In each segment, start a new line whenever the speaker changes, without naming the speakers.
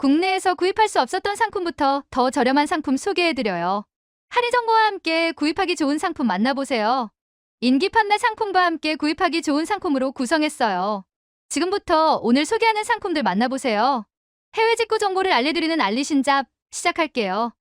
국내에서 구입할 수 없었던 상품부터 더 저렴한 상품 소개해드려요. 할인 정보와 함께 구입하기 좋은 상품 만나보세요. 인기 판매 상품과 함께 구입하기 좋은 상품으로 구성했어요. 지금부터 오늘 소개하는 상품들 만나보세요. 해외 직구 정보를 알려드리는 알리신잡 시작할게요.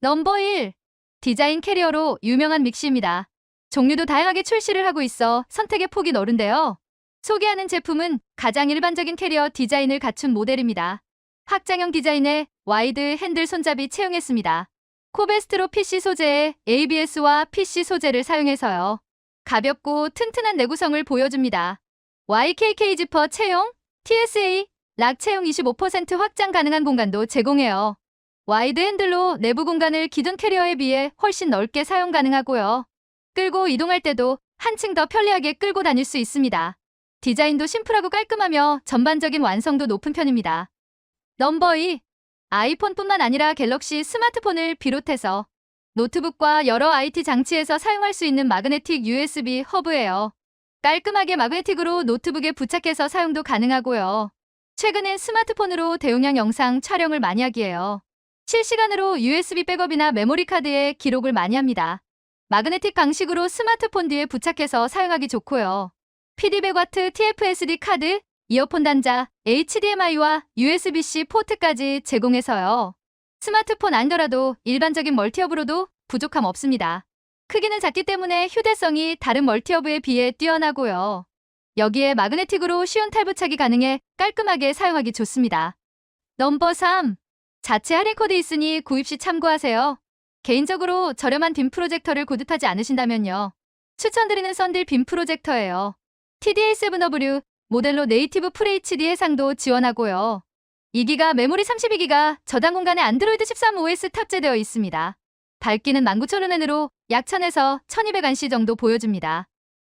넘버 1. 디자인 캐리어로 유명한 믹시입니다. 종류도 다양하게 출시를 하고 있어 선택의 폭이 넓은데요. 소개하는 제품은 가장 일반적인 캐리어 디자인을 갖춘 모델입니다. 확장형 디자인에 와이드 핸들 손잡이 채용했습니다. 코베스트로 PC 소재에 ABS와 PC 소재를 사용해서요. 가볍고 튼튼한 내구성을 보여줍니다. YKK 지퍼 채용, TSA, 락 채용 25% 확장 가능한 공간도 제공해요. 와이드 핸들로 내부 공간을 기존 캐리어에 비해 훨씬 넓게 사용 가능하고요. 끌고 이동할 때도 한층 더 편리하게 끌고 다닐 수 있습니다. 디자인도 심플하고 깔끔하며 전반적인 완성도 높은 편입니다. 넘버 2. 아이폰뿐만 아니라 갤럭시 스마트폰을 비롯해서 노트북과 여러 IT 장치에서 사용할 수 있는 마그네틱 USB 허브예요. 깔끔하게 마그네틱으로 노트북에 부착해서 사용도 가능하고요. 최근엔 스마트폰으로 대용량 영상 촬영을 많이 하기에요. 실시간으로 USB 백업이나 메모리 카드에 기록을 많이 합니다. 마그네틱 방식으로 스마트폰 뒤에 부착해서 사용하기 좋고요. PD100W TFSD 카드, 이어폰 단자, HDMI와 USB-C 포트까지 제공해서요. 스마트폰 아니더라도 일반적인 멀티허브로도 부족함 없습니다. 크기는 작기 때문에 휴대성이 다른 멀티허브에 비해 뛰어나고요. 여기에 마그네틱으로 쉬운 탈부착이 가능해 깔끔하게 사용하기 좋습니다. 넘버 3. 자체 할인 코드 있으니 구입 시 참고하세요. 개인적으로 저렴한 빔 프로젝터를 고집하지 않으신다면요. 추천드리는 썬딜 빔 프로젝터예요. TDA7W 모델로 네이티브 FHD 해상도 지원하고요. 2기가 메모리 32기가 저장 공간에 안드로이드 13 OS 탑재되어 있습니다. 밝기는 19,000루멘으로 약 1000에서 1200안시 정도 보여줍니다.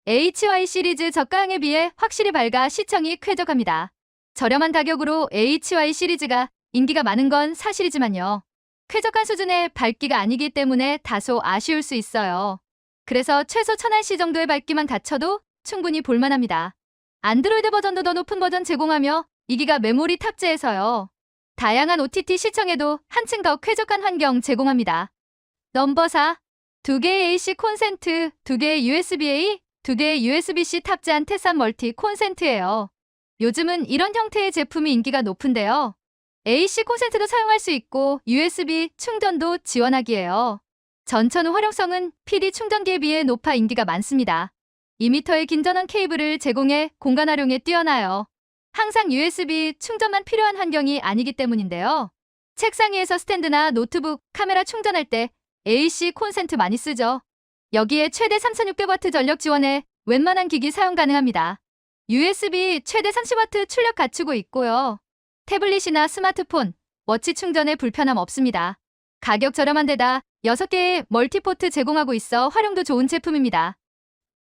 HY 시리즈 저가형에 비해 확실히 밝아 시청이 쾌적합니다. 저렴한 가격으로 HY 시리즈가 인기가 많은 건 사실이지만요. 쾌적한 수준의 밝기가 아니기 때문에 다소 아쉬울 수 있어요. 그래서 최소 1000안시 정도의 밝기만 갖춰도 충분히 볼만합니다. 안드로이드 버전도 더 높은 버전 제공하며 2기가 메모리 탑재해서요. 다양한 OTT 시청에도 한층 더 쾌적한 환경 제공합니다. 넘버 4. 두 개의 AC 콘센트, 두 개의 USB-A, 두 개의 USB-C 탑재한 태산 멀티 콘센트예요. 요즘은 이런 형태의 제품이 인기가 높은데요. AC 콘센트도 사용할 수 있고 USB 충전도 지원하기에요. 전천 후 활용성은 PD 충전기에 비해 높아 인기가 많습니다. 2m의 긴 전원 케이블을 제공해 공간 활용에 뛰어나요. 항상 USB 충전만 필요한 환경이 아니기 때문인데요. 책상 위에서 스탠드나 노트북, 카메라 충전할 때 AC 콘센트 많이 쓰죠. 여기에 최대 3600W 전력 지원에 웬만한 기기 사용 가능합니다. USB 최대 30W 출력 갖추고 있고요. 태블릿이나 스마트폰, 워치 충전에 불편함 없습니다. 가격 저렴한 데다 6개의 멀티포트 제공하고 있어 활용도 좋은 제품입니다.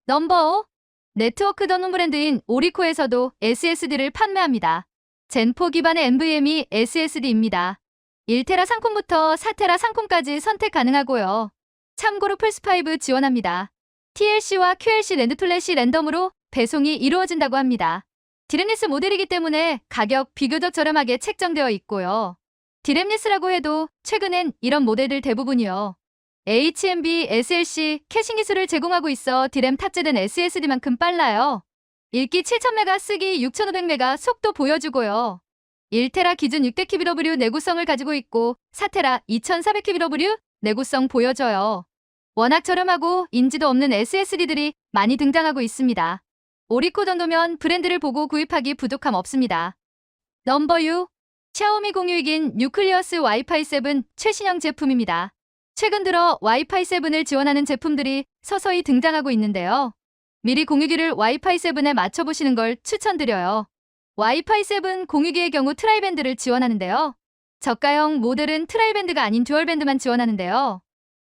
넘버 5. 네트워크 전문 브랜드인 오리코에서도 SSD를 판매합니다. 젠4 기반의 NVMe SSD입니다. 1테라 상품부터 4테라 상품까지 선택 가능하고요. 참고로 플스5 지원합니다. TLC와 QLC 랜드 플래시 랜덤으로 배송이 이루어진다고 합니다. 디램리스 모델이기 때문에 가격 비교적 저렴하게 책정되어 있고요. 디램리스라고 해도 최근엔 이런 모델들 대부분이요. HMB, SLC 캐싱 기술을 제공하고 있어 디램 탑재된 SSD만큼 빨라요. 읽기 7000메가 쓰기 6500메가 속도 보여주고요. 1테라 기준 600kbW 내구성을 가지고 있고 4테라 2400kbW 내구성 보여줘요. 워낙 저렴하고 인지도 없는 SSD들이 많이 등장하고 있습니다. 오리코 정도면 브랜드를 보고 구입하기 부족함 없습니다. 넘버 6. 샤오미 공유이긴 뉴클리어스 와이파이 7 최신형 제품입니다. 최근 들어 와이파이 7을 지원하는 제품들이 서서히 등장하고 있는데요. 미리 공유기를 와이파이 7에 맞춰보시는 걸 추천드려요. 와이파이 7 공유기의 경우 트라이밴드를 지원하는데요. 저가형 모델은 트라이밴드가 아닌 듀얼밴드만 지원하는데요.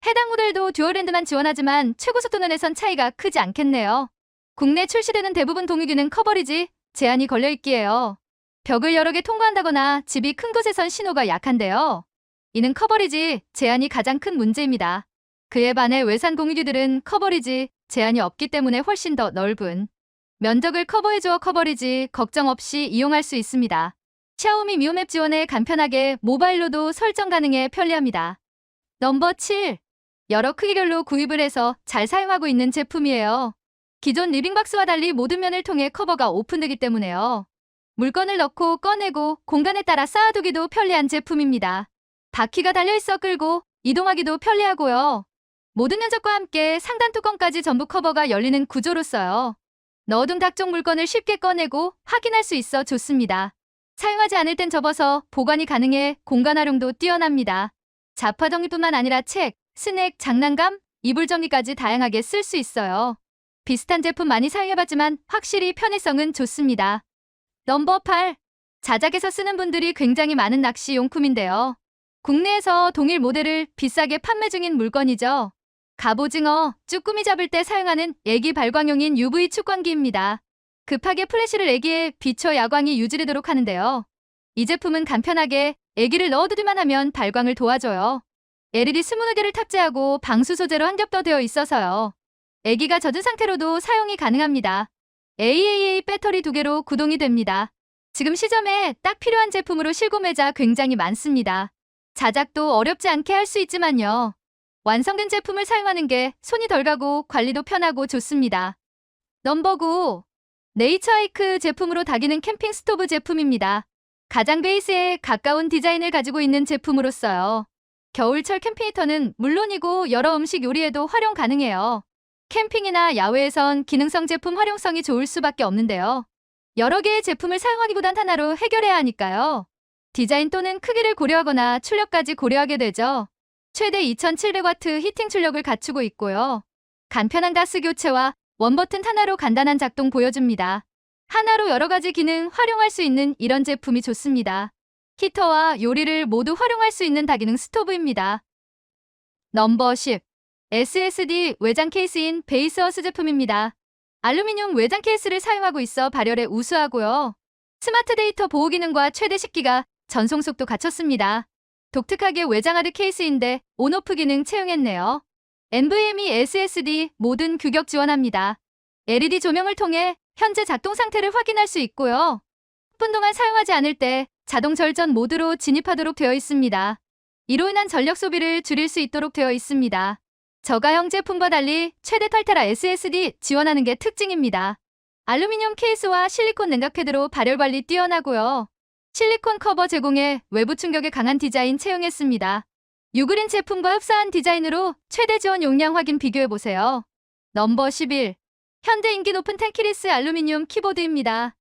해당 모델도 듀얼밴드만 지원하지만 최고 속도면에선 차이가 크지 않겠네요. 국내 출시되는 대부분 동유기는 커버리지 제한이 걸려 있기에요. 벽을 여러 개 통과한다거나 집이 큰 곳에선 신호가 약한데요. 이는 커버리지 제한이 가장 큰 문제입니다. 그에 반해 외산 공유기들은 커버리지 제한이 없기 때문에 훨씬 더 넓은 면적을 커버해주어 커버리지 걱정 없이 이용할 수 있습니다. 샤오미 미오맵 지원에 간편하게 모바일로도 설정 가능해 편리합니다. 넘버 7. 여러 크기별로 구입을 해서 잘 사용하고 있는 제품이에요. 기존 리빙박스와 달리 모든 면을 통해 커버가 오픈되기 때문에요. 물건을 넣고 꺼내고 공간에 따라 쌓아두기도 편리한 제품입니다. 바퀴가 달려있어 끌고 이동하기도 편리하고요. 모든 면적과 함께 상단 뚜껑까지 전부 커버가 열리는 구조로서요. 넣어둔 각종 물건을 쉽게 꺼내고 확인할 수 있어 좋습니다. 사용하지 않을 땐 접어서 보관이 가능해 공간 활용도 뛰어납니다. 자파 정리뿐만 아니라 책, 스낵, 장난감, 이불 정리까지 다양하게 쓸 수 있어요. 비슷한 제품 많이 사용해봤지만 확실히 편의성은 좋습니다. 넘버 8. 자작에서 쓰는 분들이 굉장히 많은 낚시 용품인데요. 국내에서 동일 모델을 비싸게 판매 중인 물건이죠. 갑오징어, 쭈꾸미 잡을 때 사용하는 애기 발광용인 UV 축광기입니다. 급하게 플래시를 애기에 비춰 야광이 유지되도록 하는데요. 이 제품은 간편하게 애기를 넣어두기만 하면 발광을 도와줘요. LED 스무드개를 탑재하고 방수 소재로 한 겹 더 되어 있어서요. 애기가 젖은 상태로도 사용이 가능합니다. AAA 배터리 두 개로 구동이 됩니다. 지금 시점에 딱 필요한 제품으로 실구매자 굉장히 많습니다. 자작도 어렵지 않게 할 수 있지만요. 완성된 제품을 사용하는 게 손이 덜 가고 관리도 편하고 좋습니다. 넘버 9. 네이처하이크 제품으로 다기는 캠핑 스토브 제품입니다. 가장 베이스에 가까운 디자인을 가지고 있는 제품으로서요. 겨울철 캠핑 히터는 물론이고 여러 음식 요리에도 활용 가능해요. 캠핑이나 야외에선 기능성 제품 활용성이 좋을 수밖에 없는데요. 여러 개의 제품을 사용하기보단 하나로 해결해야 하니까요. 디자인 또는 크기를 고려하거나 출력까지 고려하게 되죠. 최대 2700W 히팅 출력을 갖추고 있고요. 간편한 가스 교체와 원버튼 하나로 간단한 작동 보여줍니다. 하나로 여러 가지 기능 활용할 수 있는 이런 제품이 좋습니다. 히터와 요리를 모두 활용할 수 있는 다기능 스토브입니다. 넘버 10. SSD 외장 케이스인 베이스어스 제품입니다. 알루미늄 외장 케이스를 사용하고 있어 발열에 우수하고요. 스마트 데이터 보호 기능과 최대 10기가 전송 속도 갖췄습니다. 독특하게 외장하드 케이스인데 온오프 기능 채용했네요. NVMe SSD 모든 규격 지원합니다. LED 조명을 통해 현재 작동 상태를 확인할 수 있고요. 10분 동안 사용하지 않을 때 자동 절전 모드로 진입하도록 되어 있습니다. 이로 인한 전력 소비를 줄일 수 있도록 되어 있습니다. 저가형 제품과 달리 최대 8테라 SSD 지원하는 게 특징입니다. 알루미늄 케이스와 실리콘 냉각 패드로 발열 관리 뛰어나고요. 실리콘 커버 제공에 외부 충격에 강한 디자인 채용했습니다. 유그린 제품과 흡사한 디자인으로 최대 지원 용량 확인 비교해보세요. 넘버 11. 현대 인기 높은 텐키리스 알루미늄 키보드입니다.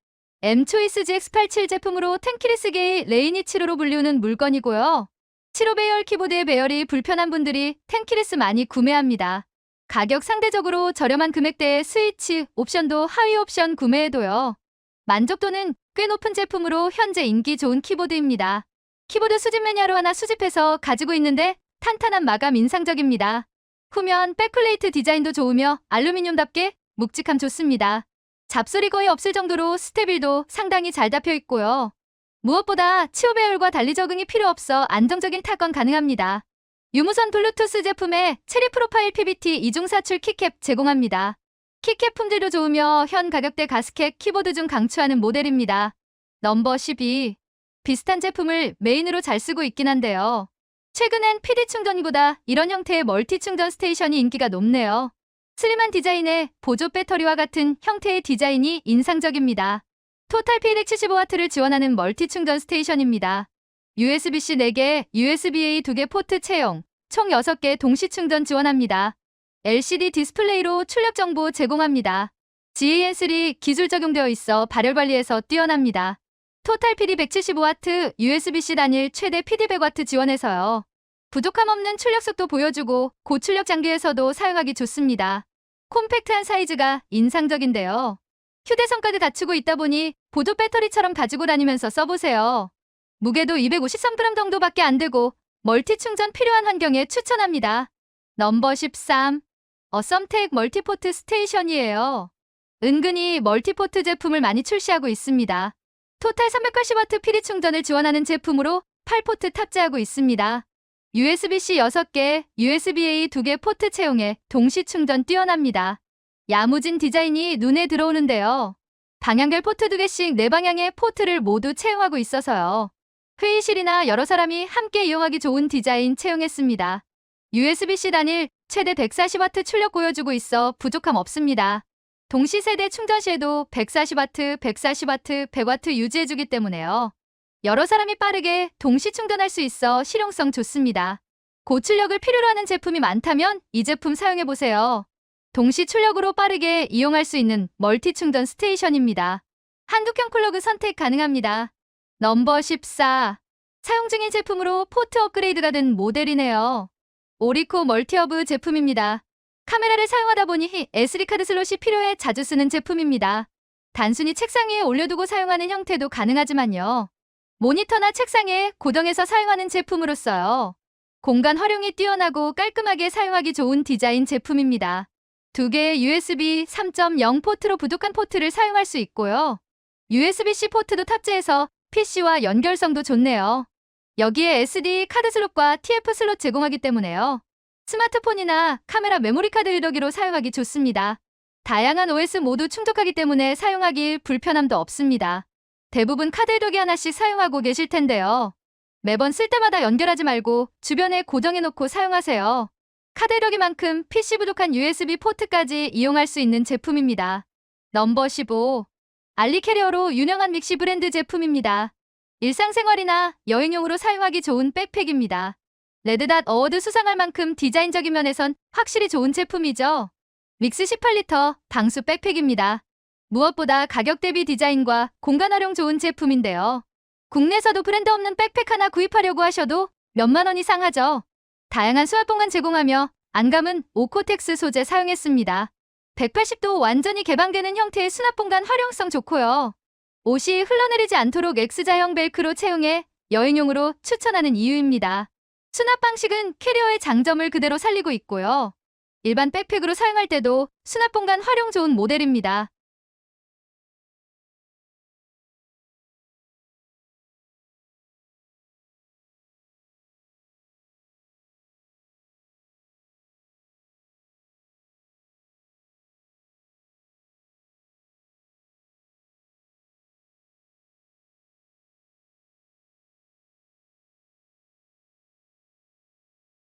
M-초이스 GX87 제품으로 텐키리스계의 레이니 7호로 불리우는 물건이고요. 7호 배열 키보드의 배열이 불편한 분들이 텐키리스 많이 구매합니다. 가격 상대적으로 저렴한 금액대의 스위치, 옵션도 하위 옵션 구매해도요. 만족도는 꽤 높은 제품으로 현재 인기 좋은 키보드입니다. 키보드 수집 매니아로 하나 수집해서 가지고 있는데 탄탄한 마감 인상적입니다. 후면 백플레이트 디자인도 좋으며 알루미늄답게 묵직함 좋습니다. 잡소리 거의 없을 정도로 스테빌도 상당히 잘 잡혀 있고요. 무엇보다 치오 배열과 달리 적응이 필요 없어 안정적인 타건 가능합니다. 유무선 블루투스 제품에 체리 프로파일 PBT 이중 사출 키캡 제공합니다. 키캡 품질도 좋으며 현 가격대 가스켓 키보드 중 강추하는 모델입니다. 넘버 12. 비슷한 제품을 메인으로 잘 쓰고 있긴 한데요. 최근엔 PD 충전기보다 이런 형태의 멀티 충전 스테이션이 인기가 높네요. 슬림한 디자인에 보조 배터리와 같은 형태의 디자인이 인상적입니다. 토탈 P175W를 지원하는 멀티 충전 스테이션입니다. USB-C 4개, USB-A 2개 포트 채용, 총 6개 동시 충전 지원합니다. LCD 디스플레이로 출력 정보 제공합니다. GAN3 기술 적용되어 있어 발열 관리에서 뛰어납니다. 토탈 PD 175W, USB-C 단일 최대 PD 100W 지원해서요. 부족함 없는 출력 속도 보여주고 고출력 장비에서도 사용하기 좋습니다. 콤팩트한 사이즈가 인상적인데요. 휴대성까지 갖추고 있다 보니 보조 배터리처럼 가지고 다니면서 써보세요. 무게도 253g 정도밖에 안 되고 멀티 충전 필요한 환경에 추천합니다. 넘버 13. 어썸텍 멀티포트 스테이션이에요. 은근히 멀티포트 제품을 많이 출시하고 있습니다. 토탈 380W PD 충전을 지원하는 제품으로 8포트 탑재하고 있습니다. USB-C 6개, USB-A 2개 포트 채용에 동시 충전 뛰어납니다. 야무진 디자인이 눈에 들어오는데요. 방향별 포트 두 개씩 네 방향의 포트를 모두 채용하고 있어서요. 회의실이나 여러 사람이 함께 이용하기 좋은 디자인 채용했습니다. USB-C 단일 최대 140W 출력 보여주고 있어 부족함 없습니다. 동시 세대 충전 시에도 140W, 140W, 100W 유지해주기 때문에요. 여러 사람이 빠르게 동시 충전할 수 있어 실용성 좋습니다. 고출력을 필요로 하는 제품이 많다면 이 제품 사용해보세요. 동시 출력으로 빠르게 이용할 수 있는 멀티 충전 스테이션입니다. 한두경 쿨러그 선택 가능합니다. 넘버 14. 사용 중인 제품으로 포트 업그레이드가 된 모델이네요. 오리코 멀티허브 제품입니다. 카메라를 사용하다 보니 SD카드 슬롯이 필요해 자주 쓰는 제품입니다. 단순히 책상 위에 올려두고 사용하는 형태도 가능하지만요. 모니터나 책상에 고정해서 사용하는 제품으로서요. 공간 활용이 뛰어나고 깔끔하게 사용하기 좋은 디자인 제품입니다. 두 개의 USB 3.0 포트로 부족한 포트를 사용할 수 있고요. USB-C 포트도 탑재해서 PC와 연결성도 좋네요. 여기에 SD 카드 슬롯과 TF 슬롯 제공하기 때문에요. 스마트폰이나 카메라 메모리 카드 리더기로 사용하기 좋습니다. 다양한 OS 모두 충족하기 때문에 사용하기 불편함도 없습니다. 대부분 카드 리더기 하나씩 사용하고 계실 텐데요. 매번 쓸 때마다 연결하지 말고 주변에 고정해 놓고 사용하세요. 카드 리더기만큼 PC 부족한 USB 포트까지 이용할 수 있는 제품입니다. 넘버 15. 알리캐리어로 유명한 믹시 브랜드 제품입니다. 일상생활이나 여행용으로 사용하기 좋은 백팩입니다. 레드닷 어워드 수상할 만큼 디자인적인 면에선 확실히 좋은 제품이죠. 믹스 18리터 방수 백팩입니다. 무엇보다 가격 대비 디자인과 공간 활용 좋은 제품인데요. 국내에서도 브랜드 없는 백팩 하나 구입하려고 하셔도 몇만 원 이상 하죠. 다양한 수납 공간 제공하며 안감은 오코텍스 소재 사용했습니다. 180도 완전히 개방되는 형태의 수납 공간 활용성 좋고요. 옷이 흘러내리지 않도록 X자형 벨크로 채용해 여행용으로 추천하는 이유입니다. 수납 방식은 캐리어의 장점을 그대로 살리고 있고요. 일반 백팩으로 사용할 때도 수납 공간 활용 좋은 모델입니다.